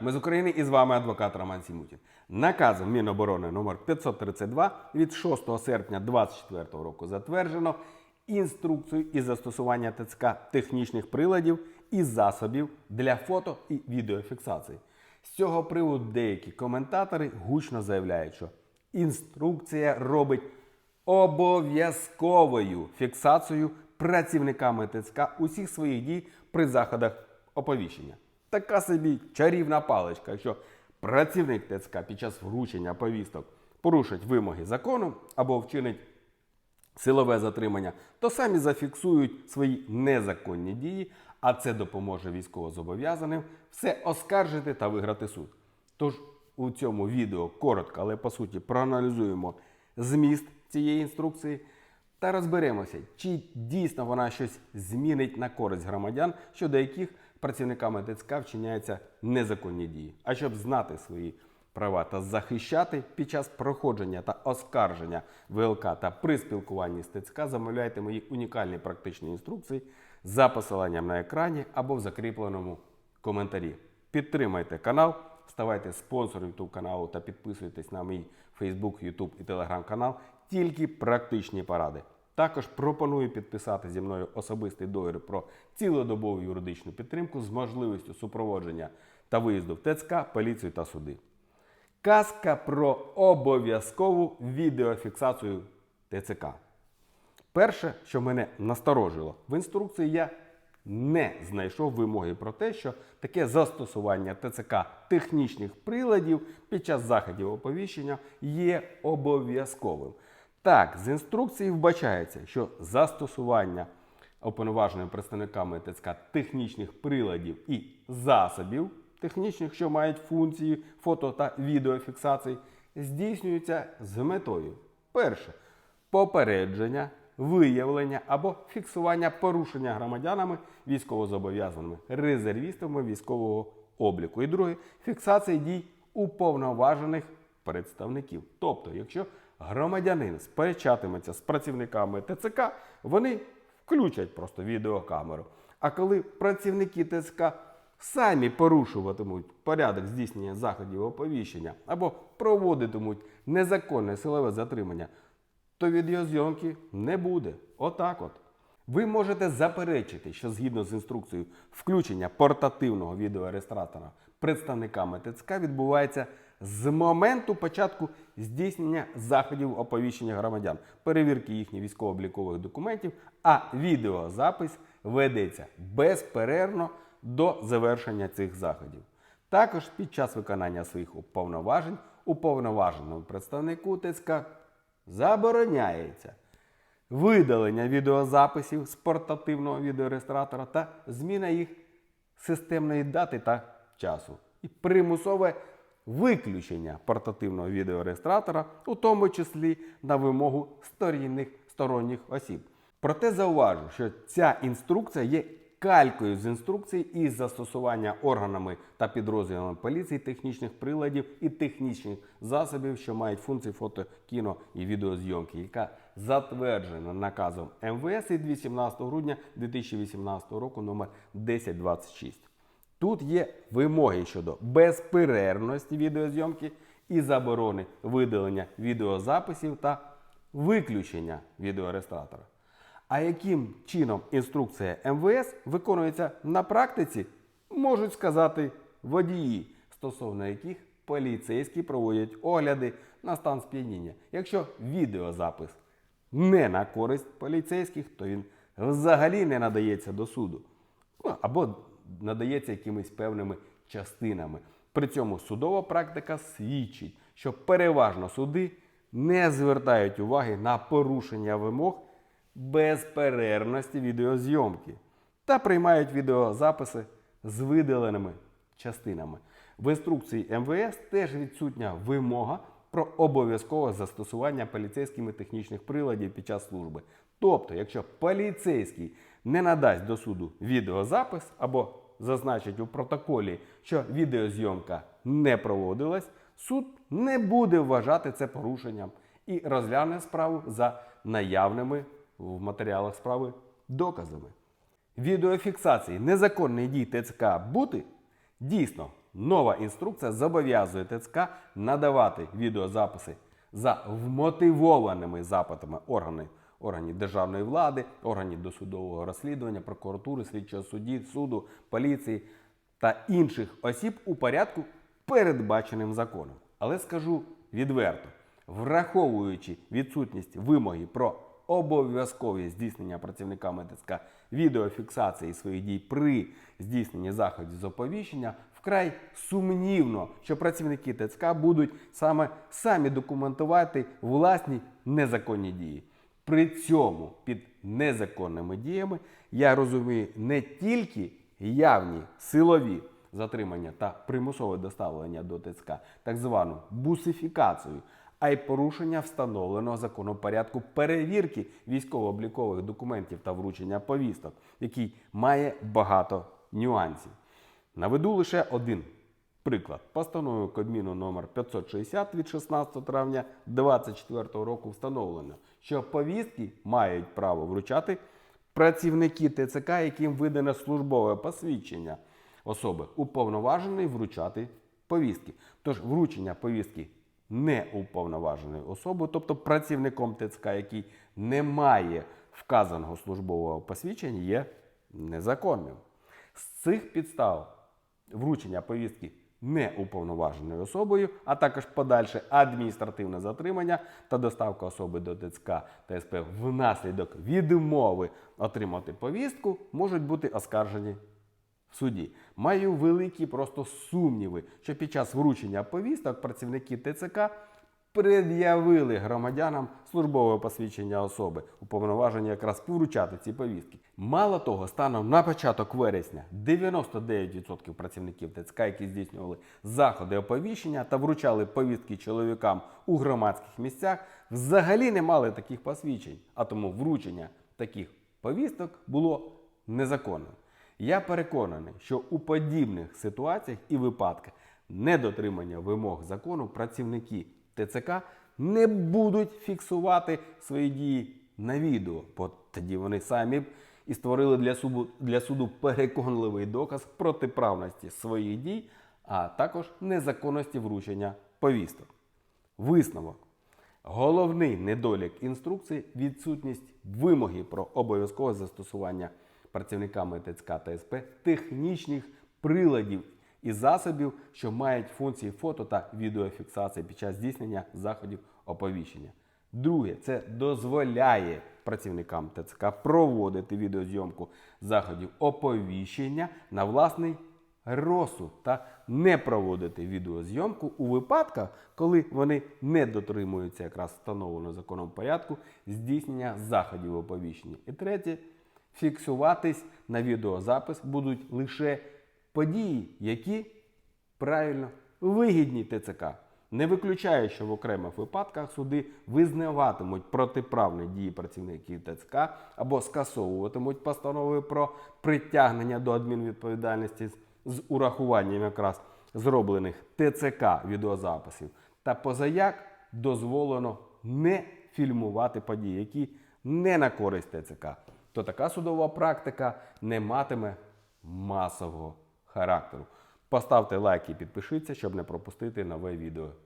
Ми з України і з вами адвокат Роман Сімутін. Наказом Міноборони номер 532 від 6 серпня 2024 року затверджено інструкцію із застосування ТЦК технічних приладів і засобів для фото і відеофіксації. З цього приводу деякі коментатори гучно заявляють, що інструкція робить обов'язковою фіксацію працівниками ТЦК усіх своїх дій при заходах оповіщення. Така собі чарівна паличка, що працівник ТЦК під час вручення повісток порушить вимоги закону або вчинить силове затримання, то самі зафіксують свої незаконні дії, а це допоможе військовозобов'язаним все оскаржити та виграти суд. Тож у цьому відео коротко, але по суті проаналізуємо зміст цієї інструкції та розберемося, чи дійсно вона щось змінить на користь громадян, щодо яких працівниками ТЦК вчиняються незаконні дії. А щоб знати свої права та захищати під час проходження та оскарження ВЛК та при спілкуванні з ТЦК, замовляйте мої унікальні практичні інструкції за посиланням на екрані або в закріпленому коментарі. Підтримайте канал, ставайте спонсором YouTube каналу та підписуйтесь на мій Facebook, YouTube і Telegram канал. Тільки практичні поради. Також пропоную підписати зі мною особистий договір про цілодобову юридичну підтримку з можливістю супроводження та виїзду в ТЦК, поліцію та суди. Казка про обов'язкову відеофіксацію ТЦК. Перше, що мене насторожило, в інструкції я не знайшов вимоги про те, що таке застосування ТЦК технічних приладів під час заходів оповіщення є обов'язковим. Так, з інструкції вбачається, що застосування уповноваженими представниками ТЦК технічних приладів і засобів технічних, що мають функції фото та відеофіксації, здійснюється з метою. Перше попередження, виявлення або фіксування порушення громадянами військовозобов'язаними резервістами військового обліку. І друге фіксація дій уповноважених представників. Тобто, якщо громадянин сперечатиметься з працівниками ТЦК, вони включать просто відеокамеру. А коли працівники ТЦК самі порушуватимуть порядок здійснення заходів оповіщення або проводитимуть незаконне силове затримання, то відеозйомки не буде. Отак от. Ви можете заперечити, що згідно з інструкцією включення портативного відеореєстратора представниками ТЦК відбувається з моменту початку здійснення заходів оповіщення громадян, перевірки їхніх військово-облікових документів, а відеозапис ведеться безперервно до завершення цих заходів. Також під час виконання своїх повноважень уповноваженому представнику ТЦК забороняється видалення відеозаписів з портативного відеореєстратора та зміна їх системної дати та часу. І примусове виключення портативного відеореєстратора, у тому числі на вимогу сторінних сторонніх осіб. Проте зауважу, що ця інструкція є калькою з інструкції із застосування органами та підрозділами поліції технічних приладів і технічних засобів, що мають функції фото, кіно і відеозйомки, яка затверджена наказом МВС від 18 грудня 2018 року номер 1026. Тут є вимоги щодо безперервності відеозйомки і заборони видалення відеозаписів та виключення відеореєстратора. А яким чином інструкція МВС виконується на практиці, можуть сказати водії, стосовно яких поліцейські проводять огляди на стан сп'яніння. Якщо відеозапис не на користь поліцейських, то він взагалі не надається до суду. Ну, або надається якимись певними частинами. При цьому судова практика свідчить, що переважно суди не звертають уваги на порушення вимог безперервності відеозйомки та приймають відеозаписи з видаленими частинами. В інструкції МВС теж відсутня вимога про обов'язкове застосування поліцейськими технічних приладів під час служби. Тобто, якщо поліцейський не надасть до суду відеозапис або зазначить у протоколі, що відеозйомка не проводилась, суд не буде вважати це порушенням і розгляне справу за наявними в матеріалах справи доказами. Відеофіксації незаконних дій ТЦК бути дійсно Нова інструкція зобов'язує ТЦК надавати відеозаписи за вмотивованими запитами органів, органів державної влади, органів досудового розслідування, прокуратури, слідчого судді, суду, поліції та інших осіб у порядку, передбаченим законом. Але скажу відверто, враховуючи відсутність вимоги про обов'язкове здійснення працівниками ТЦК відеофіксації своїх дій при здійсненні заходів з оповіщення, вкрай сумнівно, що працівники ТЦК будуть саме самі документувати власні незаконні дії. При цьому під незаконними діями я розумію не тільки явні силові затримання та примусове доставлення до ТЦК, так звану бусифікацію, а й порушення встановленого законом порядку перевірки військово-облікових документів та вручення повісток, який має багато нюансів. Наведу лише один приклад. Постановою Кабміну номер 560 від 16 травня 2024 року встановлено, що повістки мають право вручати працівники ТЦК, яким видане службове посвідчення особи, уповноважений вручати повістки. Тож вручення повістки не уповноваженою особою, тобто працівником ТЦК, який не має вказаного службового посвідчення, є незаконним. З цих підстав вручення повістки неуповноваженою особою, а також подальше адміністративне затримання та доставка особи до ТЦК та СП внаслідок відмови отримати повістку можуть бути оскаржені в суді. Маю великі просто сумніви, що під час вручення повісток працівники ТЦК пред'явили громадянам службове посвідчення особи, уповноважені якраз вручати ці повістки. Мало того, станом на початок вересня 99% працівників ТЦК, які здійснювали заходи оповіщення та вручали повістки чоловікам у громадських місцях, взагалі не мали таких посвідчень, а тому вручення таких повісток було незаконним. Я переконаний, що у подібних ситуаціях і випадках недотримання вимог закону працівники ТЦК не будуть фіксувати свої дії на відео, бо тоді вони самі б і створили для суду, для суду переконливий доказ протиправності своїх дій, а також незаконності вручення повісток. Висновок. Головний недолік інструкції відсутність вимоги про обов'язкове застосування працівниками ТЦК та СП технічних приладів і засобів, що мають функції фото та відеофіксації під час здійснення заходів оповіщення. Друге, це дозволяє працівникам ТЦК проводити відеозйомку заходів оповіщення на власний розсуд та не проводити відеозйомку у випадках, коли вони не дотримуються якраз встановленого законом порядку здійснення заходів оповіщення. І третє, фіксуватись на відеозапис будуть лише події, які правильно вигідні ТЦК. Не виключаю, що в окремих випадках суди визнаватимуть протиправні дії працівників ТЦК або скасовуватимуть постанови про притягнення до адмінвідповідальності з урахуванням якраз зроблених ТЦК відеозаписів. Та позаяк дозволено не фільмувати події, які не на користь ТЦК. То така судова практика не матиме масового характеру. Поставте лайк і підпишіться, щоб не пропустити нове відео